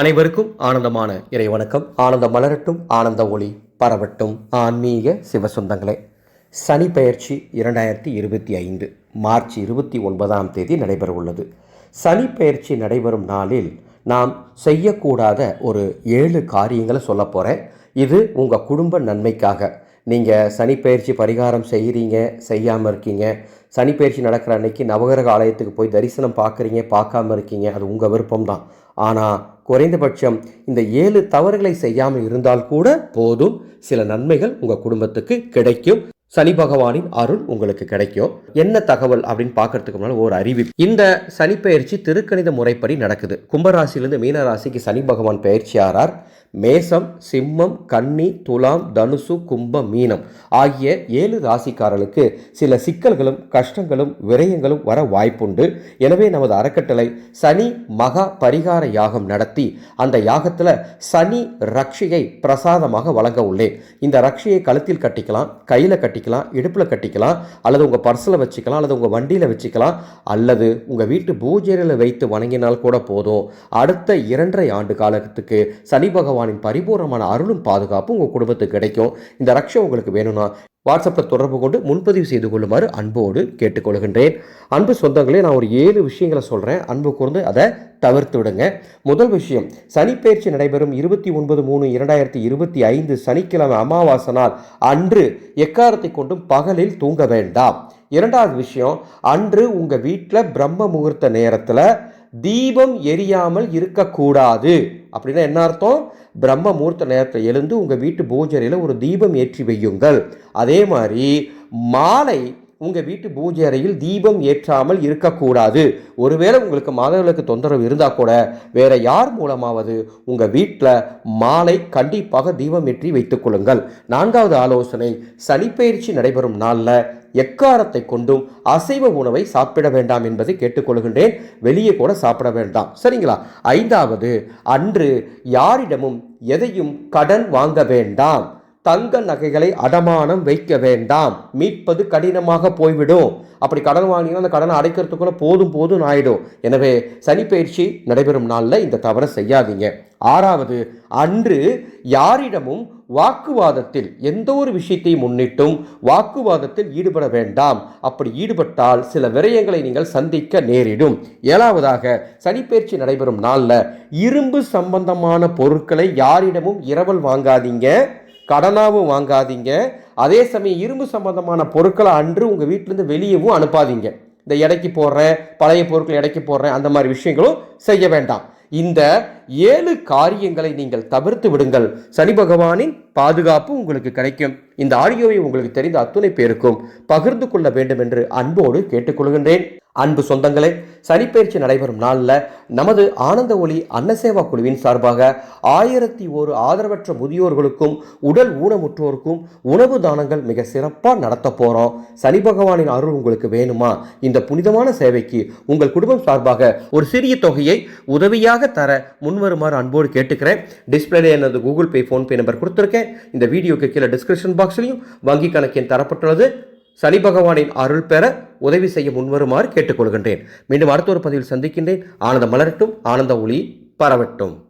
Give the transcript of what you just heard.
அனைவருக்கும் ஆனந்தமான இறை வணக்கம் ஆனந்தம் மலரட்டும் ஆனந்த ஒளி பரவட்டும். ஆன்மீக சிவசொந்தங்களே சனி பெயர்ச்சி இரண்டாயிரத்தி இருபத்தி ஐந்து மார்ச் இருபத்தி ஒன்பதாம் தேதி நடைபெறவுள்ளது. சனி பெயர்ச்சி நடைபெறும் நாளில் நாம் செய்யக்கூடாத ஒரு ஏழு காரியங்களை சொல்ல போகிறேன் இது உங்கள் குடும்ப நன்மைக்காக. நீங்கள் சனிப்பெயர்ச்சி பரிகாரம் செய்கிறீங்க செய்யாமல் இருக்கீங்க சனிப்பெயர்ச்சி நடக்கிற அன்னைக்கு நவகிரக ஆலயத்துக்கு போய் தரிசனம் பார்க்குறீங்க பார்க்காம இருக்கீங்க அது உங்கள் விருப்பம்தான். ஆனால் குறைந்தபட்சம் இந்த ஏழு தவறுகளை செய்யாமல் இருந்தால் கூட போதும். சில நன்மைகள் உங்கள் குடும்பத்துக்கு கிடைக்கும். சனி பகவானின் அருள் உங்களுக்கு கிடைக்கும். என்ன தகவல் அப்படின்னு பார்க்கறதுக்கு முன்னால் ஒரு அறிவிப்பு இந்த சனி பயிற்சி திருக்கணித முறைப்படி நடக்குது. கும்பராசிலிருந்து மீனராசிக்கு சனி பகவான் பயிற்சி ஆறார். மேசம் சிம்மம் கன்னி துலாம் தனுசு கும்பம் மீனம் ஆகிய ஏழு ராசிக்காரர்களுக்கு சில சிக்கல்களும் கஷ்டங்களும் விரயங்களும் வர வாய்ப்புண்டு. எனவே நமது அறக்கட்டளை சனி மகா பரிகார யாகம் நடத்தி அந்த யாகத்தில் சனி ரக்ஷையை பிரசாதமாக வழங்க உள்ளேன். இந்த ரக்ஷையை கழுத்தில் கட்டிக்கலாம் கையில் கட்டிக்கலாம். இடுப்பில் கட்டிக்கலாம் அல்லது உங்கள் பர்ஸில் வச்சுக்கலாம் அல்லது உங்கள் வண்டியில் வச்சுக்கலாம் அல்லது உங்கள் வீட்டு பூஜையில் வைத்து வணங்கினால் கூட போதும். அடுத்த இரண்டரை ஆண்டு காலத்துக்கு சனி பகவானின் பரிபூர்ணமான அருளும் பாதுகாப்பும் உங்கள் குடும்பத்துக்கு கிடைக்கும். இந்த ரக்ஷம் உங்களுக்கு வேணும்னா வாட்ஸ்அப்பில் தொடர்பு கொண்டு முன்பதிவு செய்து கொள்ளுமாறு அன்போடு கேட்டுக்கொள்கின்றேன். அன்பு சொந்தங்களே நான் ஒரு ஏழு விஷயங்களை சொல்கிறேன் அன்பு கூர்ந்து அதை தவிர்த்து விடுங்க. முதல் விஷயம் சனிப்பெயர்ச்சி நடைபெறும் இருபத்தி ஒன்பது மூணு இரண்டாயிரத்தி இருபத்தி ஐந்து சனிக்கிழமை அமாவாசை நாள். அன்று எக்காரத்தை கொண்டும் பகலில் தூங்க வேண்டாம். இரண்டாவது விஷயம் அன்று உங்கள் வீட்டில் பிரம்ம முகூர்த்த நேரத்தில் தீபம் எரியாமல் இருக்கக்கூடாது. அப்படின்னா என்ன அர்த்தம்? பிரம்ம மூர்த்த நேரத்தில் எழுந்து உங்கள் வீட்டு பூஜையில் ஒரு தீபம் ஏற்றி வையுங்கள். அதே மாதிரி மாலை உங்கள் வீட்டு பூஜை அறையில் தீபம் ஏற்றாமல் இருக்கக்கூடாது. ஒருவேளை உங்களுக்கு மாதவர்களுக்கு தொந்தரவு இருந்தால் கூட வேற யார் மூலமாவது உங்கள் வீட்டில் மாலை கண்டிப்பாக தீபம் ஏற்றி வைத்துக் கொள்ளுங்கள். நான்காவது ஆலோசனை சனிப்பெயர்ச்சி நடைபெறும் நாளில் எக்காரத்தை கொண்டும் அசைவ உணவை சாப்பிட வேண்டாம் என்பதை கேட்டுக்கொள்கின்றேன். வெளியே கூட சாப்பிட வேண்டாம். சரிங்களா? ஐந்தாவது அன்று யாரிடமும் எதையும் கடன் வாங்க வேண்டாம். தங்க நகைகளை அடமானம் வைக்க வேண்டாம். மீட்பது கடினமாக போய்விடும். அப்படி கடன் வாங்கினா அந்த கடனை அடைக்கிறதுக்குள்ள போதும் போதும் ஆயிடும். எனவே சனிப்பயிற்சி நடைபெறும் நாளில் இந்த தவறை செய்யாதீங்க. ஆறாவது அன்று யாரிடமும் வாக்குவாதத்தில் எந்த ஒரு விஷயத்தை முன்னிட்டும் வாக்குவாதத்தில் ஈடுபட வேண்டாம். அப்படி ஈடுபட்டால் சில விரயங்களை நீங்கள் சந்திக்க நேரிடும். ஏழாவதாக சனிப்பயிற்சி நடைபெறும் நாளில் இரும்பு சம்பந்தமான பொருட்களை யாரிடமும் இரவல் வாங்காதீங்க. கடனாகவும் வாங்காதீங்க. அதே சமயம் இரும்பு சம்பந்தமான பொருட்களை அன்று உங்கள் வீட்டிலேருந்து வெளியவும் அனுப்பாதீங்க. இந்த எடைக்கு போடுறேன் பழைய பொருட்கள் எடைக்கு போடுறேன் அந்த மாதிரி விஷயங்களும் செய்ய வேண்டாம். இந்த ஏழு காரியங்களை நீங்கள் தவிர்த்து விடுங்கள். சனி பகவானின் பாதுகாப்பு உங்களுக்கு கிடைக்கும். இந்த ஆடியோவை உங்களுக்கு தெரிந்த அத்துணை பேருக்கும் பகிர்ந்து கொள்ள வேண்டும் என்று அன்போடு கேட்டுக்கொள்கின்றேன். அன்பு சொந்தங்களே சனிப்பயிற்சி நடைபெறும் நாளில் நமது ஆனந்த ஒளி அன்னசேவா குழுவின் சார்பாக ஆயிரத்தி ஒரு ஆதரவற்ற முதியோர்களுக்கும் உடல் ஊனமுற்றோருக்கும் உணவு தானங்கள் மிக சிறப்பாக நடத்த போகிறோம் சனி பகவானின் அருள் உங்களுக்கு வேணுமா? இந்த புனிதமான சேவைக்கு உங்கள் குடும்பம் சார்பாக ஒரு சிறிய தொகையை உதவியாக தர முன்வருமாறு அன்போடு கேட்டுக்கிறேன். டிஸ்பிளேல எனது கூகுள் பே ஃபோன்பே நம்பர் கொடுத்துருக்கேன். இந்த வீடியோக்கு கீழே டிஸ்கிரிப்ஷன் பாக்ஸ்லையும் வங்கி கணக்கின் தரப்பட்டுள்ளது. சனி பகவானின் அருள் பெற உதவி செய்ய முன்வருமாறு கேட்டுக்கொள்கின்றேன். மீண்டும் அடுத்த ஒரு பதிவில் சந்திக்கின்றேன். ஆனந்த மலரட்டும். ஆனந்த ஒளி பரவட்டும்.